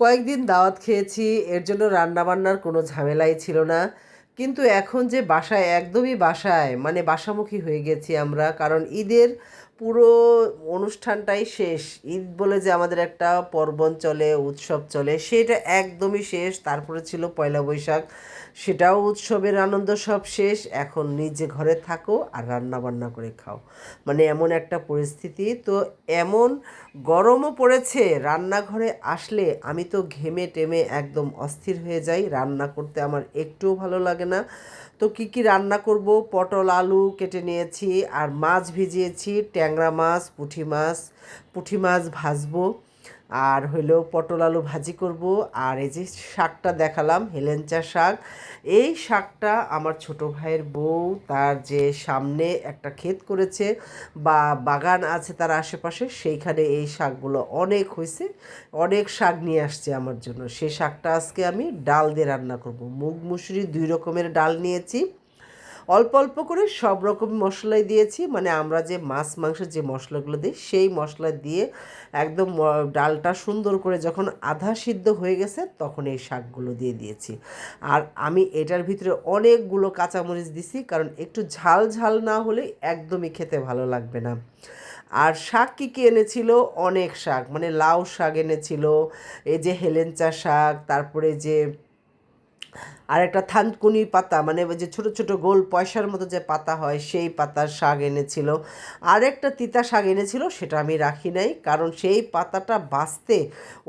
কয়েকদিন দাওয়াত খেয়েছি, এর জন্য রান্নাবান্নার কোনো ঝামেলাই ছিল না। কিন্তু এখন যে বাসায়, একদমই বাসায় মানে বাসামুখী হয়ে গেছি আমরা, কারণ ঈদের পুরো অনুষ্ঠানটাই শেষ। ঈদ বলে যে আমাদের একটা পর্বণ চলে, উৎসব চলে, সেটা একদমই শেষ। তারপরে ছিল পয়লা বৈশাখ। সেটাও উৎসবের আনন্দ সব শেষ। এখন নিজে ঘরে থাকো আর রান্না বান্না করে খাও। মানে এমন একটা পরিস্থিতি। তো এমন গরমও পড়েছে, রান্নাঘরে আসলে আমি তো ঘেমে টেমে একদম অস্থির হয়ে যাই। রান্না করতে আমার একটুও ভালো লাগে না। তো কি কি রান্না করব? পটল, আলু কেটে নিয়েছি আর মাছ ভিজিয়েছি। ট্যাংরা মাছ, পুঁটি মাছ পুঁটি মাছ ভাজবো। আর হইল পটল আলু ভাজি করব। আর এই যে শাকটা দেখালাম, হেলেঞ্চা শাক। এই শাকটা আমার ছোট ভাইয়ের বউ তার যে সামনে একটা ক্ষেত করেছে বা বাগান আছে তার আশেপাশে, সেইখানে এই শাকগুলো অনেক হয়েছে, অনেক শাক নিয়ে আসছে আমার জন্য। সেই শাকটা আজকে আমি ডাল দিয়ে রান্না করব। মুগ, মুসুরি দুই রকমের ডাল নিয়েছি। অল্প অল্প করে সব রকম মশলাই দিয়েছি। মানে আমরা যে মাছ, মাংসের যে মশলাগুলো দিই, সেই মশলা দিয়ে একদম ডালটা সুন্দর করে যখন আধা সিদ্ধ হয়ে গেছে, তখন এই শাকগুলো দিয়ে দিয়েছি। আর আমি এটার ভিতরে অনেকগুলো কাঁচামরিচ দিছি, কারণ একটু ঝাল ঝাল না হলে একদমই খেতে ভালো লাগবে না। আর শাক কী কী এনেছিল? অনেক শাক মানে লাউ শাক এনেছিল, এই যে হেলেঞ্চা শাক, তারপরে যে আর একটা থানকুনি পাতা মানে ওই যে ছোটো ছোটো গোল পয়সার মতো যে পাতা হয়, সেই পাতার শাক এনেছিল। আর একটা তিতা শাক এনেছিল, সেটা আমি রাখি নাই, কারণ সেই পাতাটা বাঁচতে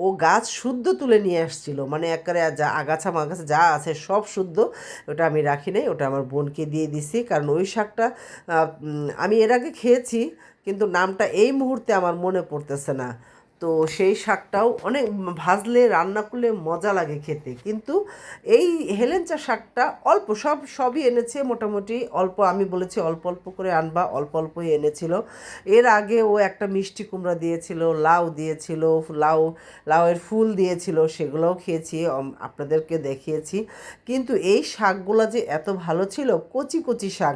ও গাছ শুদ্ধ তুলে নিয়ে আসছিল। মানে একেবারে যা আগাছা মাগাছা যা আছে সব শুদ্ধ, ওটা আমি রাখি নাই, ওটা আমার বোনকে দিয়ে দিছি, কারণ ওই শাকটা আমি এর আগে খেয়েছি, কিন্তু নামটা এই মুহূর্তে আমার মনে পড়তেছে না। তো সেই শাকটাও অনেক ভাজলে, রান্না করলে মজা লাগে খেতে। কিন্তু এই হেলেঞ্চা শাকটা অল্প, সব, সবই এনেছে মোটামুটি অল্প, আমি বলেছি অল্প অল্প করে আনবা, অল্প, অল্পই এনেছিল। এর আগে ও একটা মিষ্টি কুমড়া দিয়েছিল, লাউ দিয়েছিল, লাউ, লাউয়ের ফুল দিয়েছিল, সেগুলোও খেয়েছি আপনাদেরকে দেখিয়েছি। কিন্তু এই শাকগুলো যে এত ভালো ছিল, কচি কচি শাক।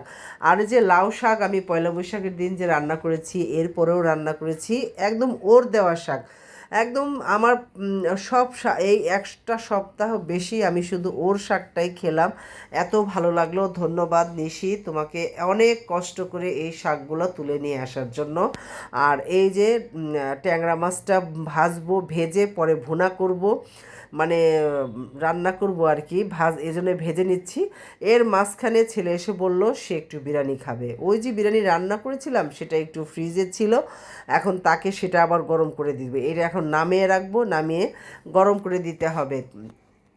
আর যে লাউ শাক, আমি পয়লা বৈশাখের দিন যে রান্না করেছি, এরপরেও রান্না করেছি, একদম ওর দেওয়া শাক। back. একদম আমার সব এই একটা সপ্তাহ বেশি আমি শুধু ওর শাকটাই খেলাম। এত ভালো লাগল। ধন্যবাদ নিশি তোমাকে অনেক কষ্ট করে এই শাকগুলো তুলে নিয়ে আসার জন্য। আর এই যে ট্যাংরা মাছটা ভাজবো, ভেজে পরে ভুনা করব মানে রান্না করব আর কি, ভাজ, এই জন্য ভেজে নিচ্ছি। এর মাঝখানে ছেলে এসে বলল, সে একটু বিরিয়ানি খাবে। ওই যে বিরিয়ানি রান্না করেছিলাম, সেটা একটু ফ্রিজে ছিল। এখন তাকে সেটা আবার গরম করে দিবে। এটা এখন নামিয়ে রাখব, নামিয়ে গরম করে দিতে হবে।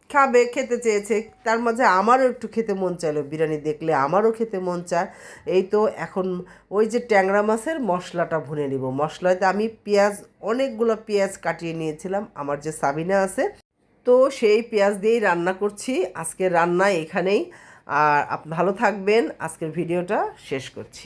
খাবে, খেতে চেয়েছে, তার মাঝে আমারও একটু খেতে মন চাইলো, বিরিয়ানি দেখলে আমারও খেতে মন চায়। এই তো এখন ওই যে ট্যাংরা মাছের মশলাটা ভুনে নিব। মশলাতে আমি পেঁয়াজ, অনেকগুলো পেঁয়াজ কাটিয়ে নিয়েছিলাম, আমার যে সাবিনা আছে। তো সেই পেঁয়াজ দিয়েই রান্না করছি। আজকের রান্না এখানেই। আর ভালো থাকবেন। আজকের ভিডিওটা শেষ করছি।